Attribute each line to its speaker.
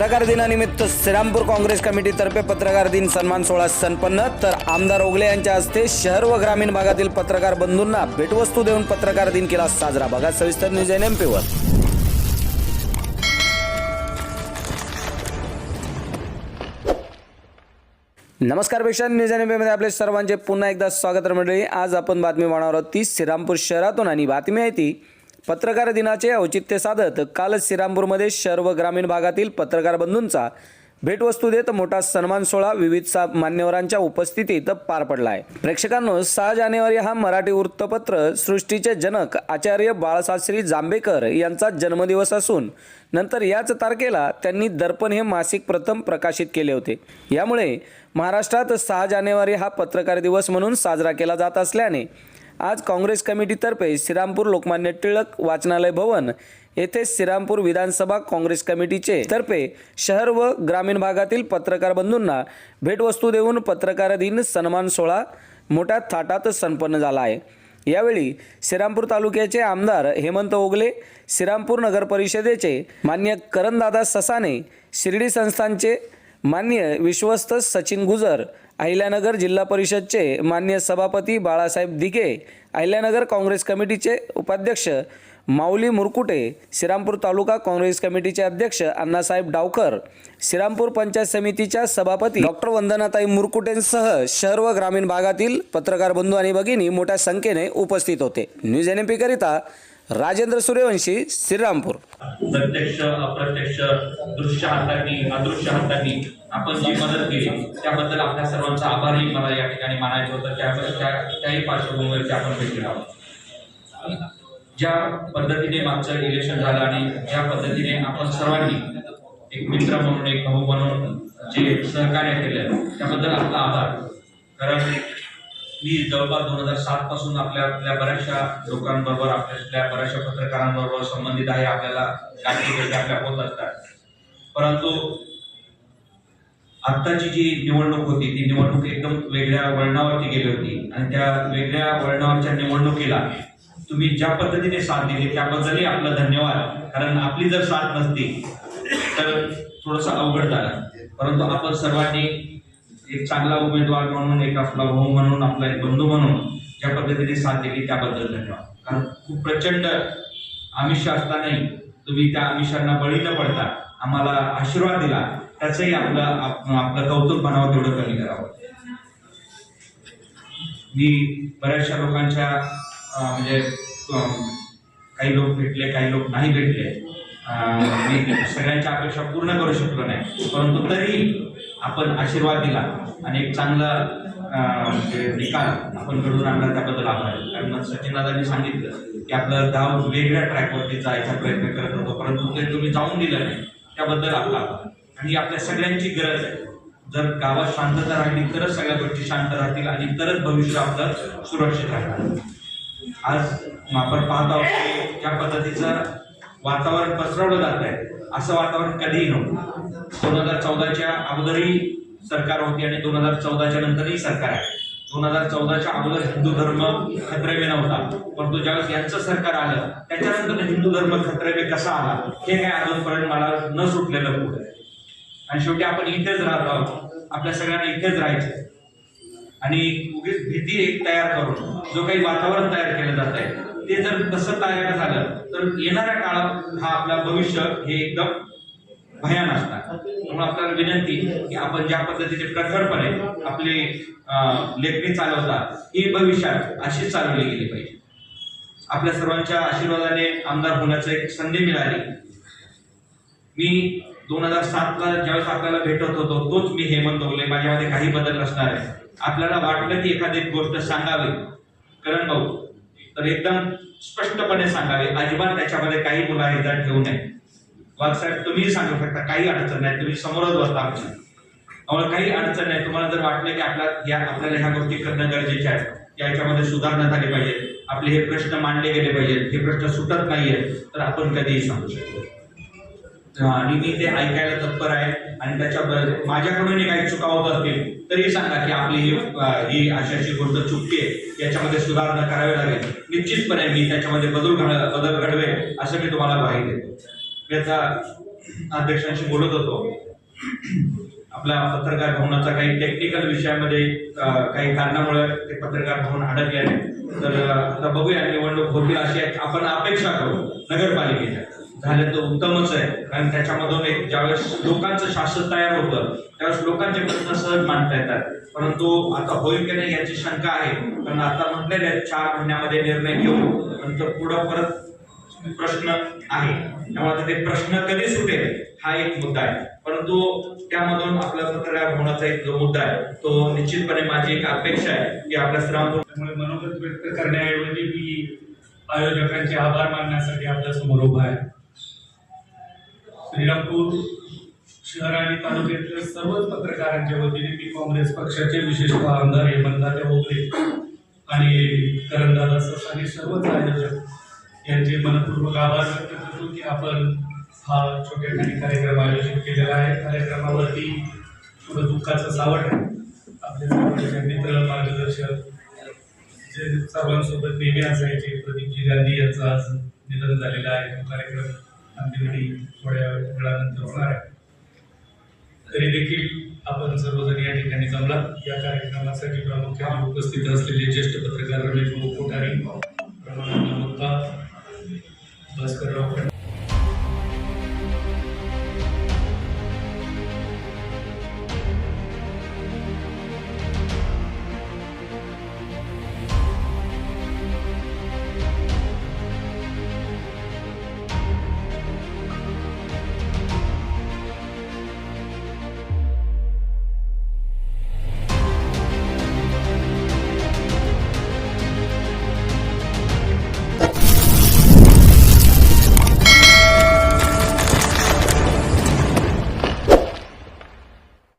Speaker 1: पत्रकार दिनानिमित्त श्रीरामपूर काँग्रेस कमिटीतर्फे पत्रकार दिन सन्मान सोहळा संपन्न. तर आमदार ओगले यांच्या हस्ते शहर व ग्रामीण भागातील पत्रकार बंधूंना भेटवस्तू देऊन पत्रकार दिन केला साजरा. बघा सविस्तर न्यूज एन एम पीवर नमस्कारपेक्षा न्यूज एनमध्ये आपले सर्वांचे पुन्हा एकदा स्वागत मंडळी. आज आपण बातमी पाहणार आहोत ती श्रीरामपूर शहरातून आणि बातमी आहे ती पत्रकार दिनाचे औचित्य साधत काल श्रीरामपूरमध्ये सर्व ग्रामीण भागातील पत्रकार बंधूंचा भेटवस्तू देत मोठा सन्मान सोहळा विविध सा मान्यवरांच्या उपस्थितीत पार पडला आहे प्रेक्षकांनो सहा जानेवारी हा मराठी वृत्तपत्र सृष्टीचे जनक आचार्य बाळशास्त्री जांभेकर यांचा जन्मदिवस असून नंतर याच तारखेला त्यांनी दर्पण हे मासिक प्रथम प्रकाशित केले होते. यामुळे महाराष्ट्रात सहा जानेवारी हा पत्रकार दिवस म्हणून साजरा केला जात असल्याने आज काँग्रेस कमिटीतर्फे श्रीरामपूर लोकमान्य टिळक वाचनालय भवन येथे श्रीरामपूर विधानसभा काँग्रेस कमिटीचे तर्फे शहर व ग्रामीण भागातील पत्रकार बंधूंना भेटवस्तू देऊन पत्रकार दिन सन्मान सोहळा मोठ्या थाटात संपन्न झाला आहे. यावेळी श्रीरामपूर तालुक्याचे आमदार हेमंत ओगले श्रीरामपूर नगर परिषदेचे मान्य करणदादा ससाने शिर्डी संस्थानचे मान्य विश्वस्त सचिन गुजर अहिल्यानगर जिल्हा परिषदचे मान्य सभापती बाळासाहेब दिघे अहिल्यानगर काँग्रेस कमिटीचे उपाध्यक्ष माऊली मुरकुटे श्रीरामपूर तालुका काँग्रेस कमिटीचे अध्यक्ष अण्णासाहेब डावकर श्रीरामपूर पंचायत समितीच्या सभापती डॉक्टर वंदनाताई मुरकुटेंसह शहर व ग्रामीण भागातील पत्रकार बंधू आणि भगिनी मोठ्या संख्येने उपस्थित होते. न्यूज एन करिता राजेंद्र सूर्यवंशी श्रीरामपूर.
Speaker 2: प्रत्यक्ष अप्रत्यक्ष दृश्य हातांनी अदृश्य हातांनी आपण जी मदत केली त्याबद्दल आपल्या सर्वांचा आभारही मला या ठिकाणी मानायचं होतं. त्याबद्दल त्या- त्याही पार्श्वभूमीवरती आपण भेटलेलो आहोत. ज्या पद्धतीने मागचं इलेक्शन झालं आणि ज्या पद्धतीने आपण सर्वांनी एक मित्र म्हणून एक भाऊ म्हणून जे सहकार्य केलं त्याबद्दल आपला आभार. कारण मी जवळपास दोन हजार सात पासून आपल्या आपल्या बऱ्याचशा लोकांबरोबर आपल्या बऱ्याचशा पत्रकारांबरोबर संबंधित आहे आपल्याला काही आपल्या होत असतात. परंतु आत्ताची जी निवडणूक होती ती निवडणूक एकदम वेगळ्या वळणावरती गेली होती. आणि त्या वेगळ्या वळणावरच्या निवडणुकीला तुम्ही ज्या पद्धतीने साथ दिली त्याबद्दलही आपला धन्यवाद. कारण आपली जर साथ नसती तर थोडस अवघड झालं. परंतु आपण सर्वांनी एक चांगला उमेदवार म्हणून एक आपला भाऊ म्हणून आपला एक बंधू म्हणून ज्या पद्धतीने साथ दिली त्याबद्दल धन्यवाद. कारण खूप प्रचंड आमिष असतानाही तुम्ही त्या आमिषांना बळी न पडता आम्हाला आशीर्वाद दिला त्याचंही आपलं आपलं कौतुक म्हणावं तेवढं कमी करावं. मी बऱ्याचशा लोकांच्या म्हणजे काही लोक भेटले काही लोक नाही भेटले. मी सगळ्यांच्या अपेक्षा पूर्ण करू शकलो नाही. परंतु तरी आपण आशीर्वाद दिला आणि एक चांगला म्हणजे निकाल आपण घडून आणला त्याबद्दल आभार. कारण कारण सचिनदादांनी सांगितलं की आपलं गाव वेगळ्या ट्रॅकवरती जायचा प्रयत्न करत होतो परंतु ते तुम्ही जाऊन दिलं नाही. त्याबद्दल आपला आभार. आणि आपल्या सगळ्यांची गरज आहे. जर गावात शांतता राहिली तरच सगळ्या गोष्टी शांत राहतील आणि तरच भविष्य आपलं सुरक्षित राहणार. आज आपण पाहत आहोत की ज्या पद्धतीचं वातावरण पसरवलं जात आहे असं वातावरण कधीही नव्हतं. दोन हजार चौदाच्या अगोदरही सरकार होती आणि दोन हजार चौदाच्या नंतरही सरकार आहे. दोन हजार चौदाच्या अगोदर हिंदू धर्म खत्रेमे नव्हता. परंतु ज्यावेळेस यांचं सरकार आलं त्याच्यानंतर हिंदू धर्म खत्रेमे कसा आला हे काय अजूनपर्यंत मला न सुटलेलं पुढे आणि शेवटी आपण इथेच राहत आहोत. आपल्या सगळ्यांना इथेच राहायचं आणि उगीच भीती एक तयार करून जो काही वातावरण तयार केलं जात आहे ते जर तसं तयार झालं तर येणाऱ्या काळात हा आपला भविष्य हे एकदम भयान असतात त्यामुळे आपल्याला विनंती की आपण ज्या पद्धतीचे प्रखरपणे आपले लेखणी चालवतात ही भविष्यात अशीच चालवली गेली पाहिजे. आपल्या सर्वांच्या आशीर्वादाने आमदार होण्याची एक संधी मिळाली. मी दोन हजार सातला ज्यावेळेस आपल्याला भेटत होतो तोच मी हेमंत ओगले माझ्यामध्ये काही बदल नसणार आहे. आपल्याला वाटलं की एखादी गोष्ट सांगावी. करण भाऊ तर एकदम स्पष्टपणे सांगावे अजिबात त्याच्यामध्ये काही मुलाहिदा ठेवू नये. वाघसाहेब तुम्ही सांगू शकता काही अडचण नाही तुम्ही समोरच बसता त्यामुळे काही अडचण नाही तुम्हाला जर वाटलं की आपल्या या आपल्याला ह्या गोष्टी करणं गरजेचे आहे की याच्यामध्ये सुधारणा झाली पाहिजे आपले हे प्रश्न मांडले गेले पाहिजेत हे प्रश्न सुटत नाहीये तर आपण कधीही सांगू शकतो आणि मी ते ऐकायला तत्पर आहे. आणि त्याच्या माझ्याकडूनही काही चुका होत असतील तरी सांगा की आपली ही ही अशी अशी गोष्ट चुकते याच्यामध्ये सुधारणा करावी लागेल. निश्चितपणे मी त्याच्यामध्ये बदल घड बदल घडवेल असं मी तुम्हाला ग्वाही देतो. याचा अध्यक्षांशी बोलत होतो. आपल्या पत्रकार भवनाचा काही टेक्निकल विषयामध्ये काही कारणामुळे ते पत्रकार भवन अडकलेले तर आता बघूया निवडणूक होतील अशी आपण अपेक्षा करू नगरपालिकेच्या. झालं तर उत्तमच आहे. कारण त्याच्यामधून एक ज्यावेळेस लोकांचं शासन तयार होतं त्यावेळेस लोकांचे प्रश्न सहज मांडता येतात. परंतु आता होईल की नाही याची शंका आहे. कारण आता म्हटलेले चार महिन्यामध्ये निर्णय घेऊ नंतर पुढं परत प्रश्न आहे. त्यामुळे आता ते प्रश्न कधी सुटेल हा एक मुद्दा आहे. परंतु त्यामधून आपला पत्रकार होण्याचा एक जो मुद्दा आहे तो निश्चितपणे माझी एक अपेक्षा आहे की आपल्या
Speaker 3: श्रामपूर मनोगत व्यक्त करण्याऐवजी मी आयोजकांचे आभार मानण्यासाठी आपल्यासमोर उभा आहे. श्रीरामपूर शहर आणि तालुक्यातल्या सर्वच पत्रकारांच्या वतीने मी काँग्रेस पक्षाचे विशेषतः आमदार हेमंतदादा ओगले आणि करणदादा आणि सर्वच आयोजक यांचे मनपूर्वक आभार व्यक्त करतो की आपण हा छोट्या खाणी कार्यक्रम आयोजित केलेला आहे. कार्यक्रमावरती थोडं दुःखाचं सावट आहे आपले सर्वांचे मित्र मार्गदर्शक जे सर्वांसोबत नेहमी असायचे प्रदीपजी गांधी यांचं आज निधन झालेलं आहे. तो कार्यक्रम अंतिमडी थोड्या वेळानंतर होणार आहे. तरी देखील आपण सर्वजण या ठिकाणी जमला या कार्यक्रमासाठी प्रामुख्याने उपस्थित असलेले ज्येष्ठ पत्रकार रमेश भाऊ कोठारी